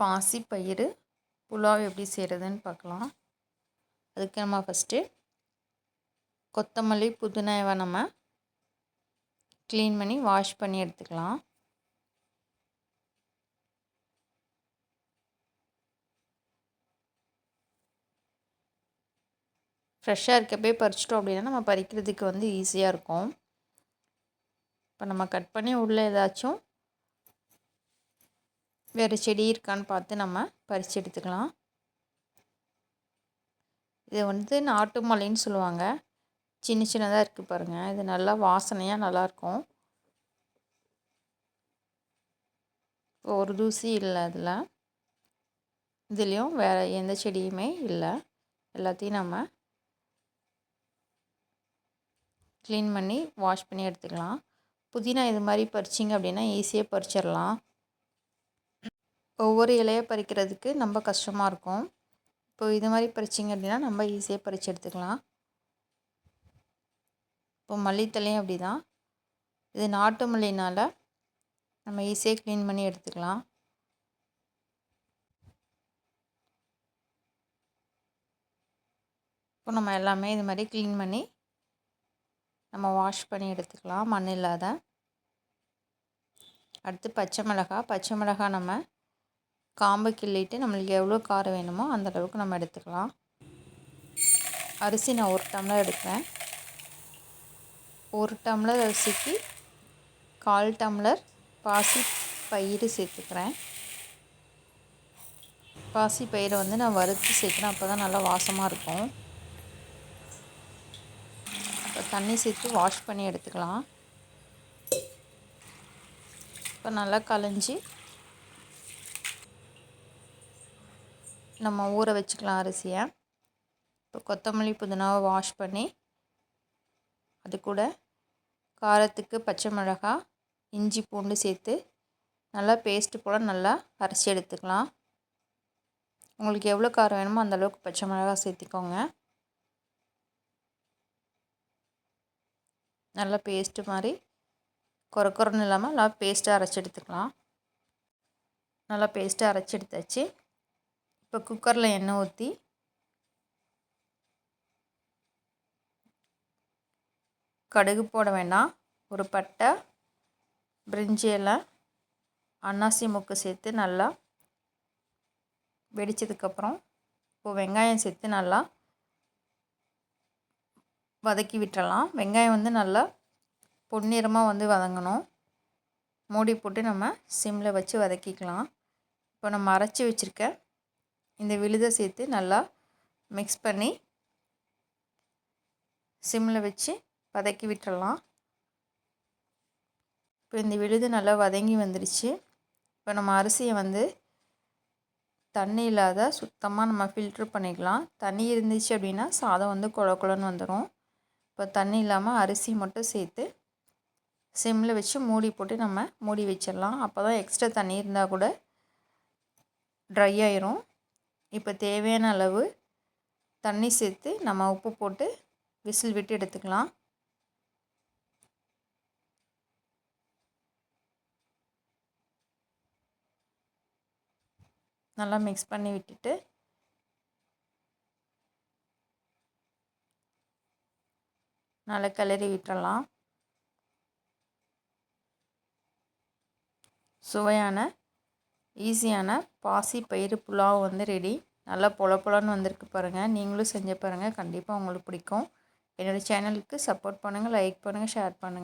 பாசி பயிறு புலாவ் எப்படி செய்கிறதுன்னு பார்க்கலாம். அதுக்கு நம்ம ஃபஸ்ட்டு கொத்தமல்லி புதினாவை நம்ம க்ளீன் பண்ணி வாஷ் பண்ணி எடுத்துக்கலாம். ஃப்ரெஷ்ஷாக இருக்கப்பே பறிச்சிட்டோம் அப்படின்னா நம்ம பறிக்கிறதுக்கு வந்து ஈஸியாக இருக்கும். இப்போ நம்ம கட் பண்ணி உள்ளே ஏதாச்சும் வேறு செடி இருக்கான்னு பார்த்து நம்ம பறித்து எடுத்துக்கலாம். இது வந்து நாட்டு மலைன்னு சொல்லுவாங்க. சின்ன சின்னதாக இருக்குது பாருங்கள் இது நல்லா வாசனையாக நல்லாயிருக்கும் ஒரு தூசி இல்லை அதில். இதுலேயும் வேறு எந்த செடியுமே இல்லை. எல்லாத்தையும் நம்ம க்ளீன் பண்ணி வாஷ் பண்ணி எடுத்துக்கலாம். புதினா இது மாதிரி பறிச்சிங்க அப்படின்னா ஈஸியாக பறிச்சிடலாம் ஒவ்வொரு இலையை பறிக்கிறதுக்கு ரொம்ப கஷ்டமாக இருக்கும். இப்போ இது மாதிரி பறிச்சிங்க அப்படின்னா நம்ம ஈஸியாக பறித்து எடுத்துக்கலாம். இப்போ மல்லித்தலையும் அப்படி தான் இது நாட்டு மல்லினால் நம்ம ஈஸியாக க்ளீன் பண்ணி எடுத்துக்கலாம். இப்போ நம்ம எல்லாமே இது மாதிரி க்ளீன் பண்ணி நம்ம வாஷ் பண்ணி எடுத்துக்கலாம். மண் இல்லாத. அடுத்து பச்சை மிளகா பச்சை மிளகா நம்ம காம்பை கிள்ளிட்டு நம்மளுக்கு எவ்வளோ காரம் வேணுமோ அந்த அளவுக்கு நம்ம எடுத்துக்கலாம். அரிசி நான் ஒரு டம்ளர் எடுக்கிறேன். ஒரு டம்ளர் அரிசிக்கு கால் டம்ளர் பாசி பயிறு சேர்த்துக்கிறேன். பாசி பயிரை வந்து நான் வறுத்து சேர்க்குறேன். அப்போ தான் நல்லா வாசமாக இருக்கும். இப்போ தண்ணி சேர்த்து வாஷ் பண்ணி எடுத்துக்கலாம். இப்போ நல்லா கலைஞ்சி நம்ம ஊற வச்சுக்கலாம் அரிசியை. இப்போ கொத்தமல்லி புதினாவை வாஷ் பண்ணி அது கூட காரத்துக்கு பச்சை மிளகா இஞ்சி பூண்டு சேர்த்து நல்லா பேஸ்ட்டு போல் நல்லா அரைச்சி எடுத்துக்கலாம். உங்களுக்கு எவ்வளோ காரம் வேணுமோ அந்த அளவுக்கு பச்சை மிளகா சேர்த்திக்கோங்க. நல்லா பேஸ்ட்டு மாதிரி குறை குறைன்னு இல்லாமல் நல்லா பேஸ்ட்டாக அரைச்சி எடுத்துக்கலாம். நல்லா பேஸ்ட்டாக அரைச்சி எடுத்தாச்சு. இப்போ குக்கரில் எண்ணெய் ஊற்றி கடுகு போட வேண்டாம் ஒரு பட்டை பிரிஞ்சி இலை அன்னாசி முக்கு சேர்த்து நல்லா வெடித்ததுக்கப்புறம் இப்போ வெங்காயம் சேர்த்து நல்லா வதக்கி விட்டுறலாம். வெங்காயம் வந்து நல்லா பொன்னிறமாக வந்து வதங்கணும். மூடி போட்டு நம்ம சிம்மில் வச்சு வதக்கிக்கலாம். இப்போ நம்ம அரைச்சி வச்சுருக்க இந்த விழுதை சேர்த்து நல்லா மிக்ஸ் பண்ணி சிம்மில் வச்சு வதக்கி விட்டுறலாம். இப்போ இந்த விழுது நல்லா வதங்கி வந்துடுச்சு இப்போ நம்ம அரிசியை வந்து தண்ணி இல்லாத சுத்தமாக நம்ம ஃபில்ட்ரு பண்ணிக்கலாம். தண்ணி இருந்துச்சு அப்படின்னா சாதம் வந்து குழ குழன்னு வந்துடும் இப்போ தண்ணி இல்லாமல் அரிசி மட்டும் சேர்த்து சிம்மில் வச்சு மூடி போட்டு நம்ம மூடி வச்சிடலாம். அப்போ தான் எக்ஸ்ட்ரா தண்ணி இருந்தால் கூட ட்ரை ஆயிரும். இப்போ தேவையான அளவு தண்ணி சேர்த்து நம்ம உப்பு போட்டு விசில் விட்டு எடுத்துக்கலாம். நல்லா மிக்ஸ் பண்ணி விட்டுட்டு நல்லா கிளறி விட்டுடலாம் சுவையான ஈஸியான பாசி பயிறு புலாவ் வந்து ரெடி நல்லா பொல பொலன்னு வந்திருக்கு பாருங்கள் நீங்களும் செஞ்சு பாருங்கள் கண்டிப்பாக உங்களுக்கு பிடிக்கும். என்னோடய சேனலுக்கு சப்போர்ட் பண்ணுங்கள் லைக் பண்ணுங்கள் ஷேர் பண்ணுங்கள்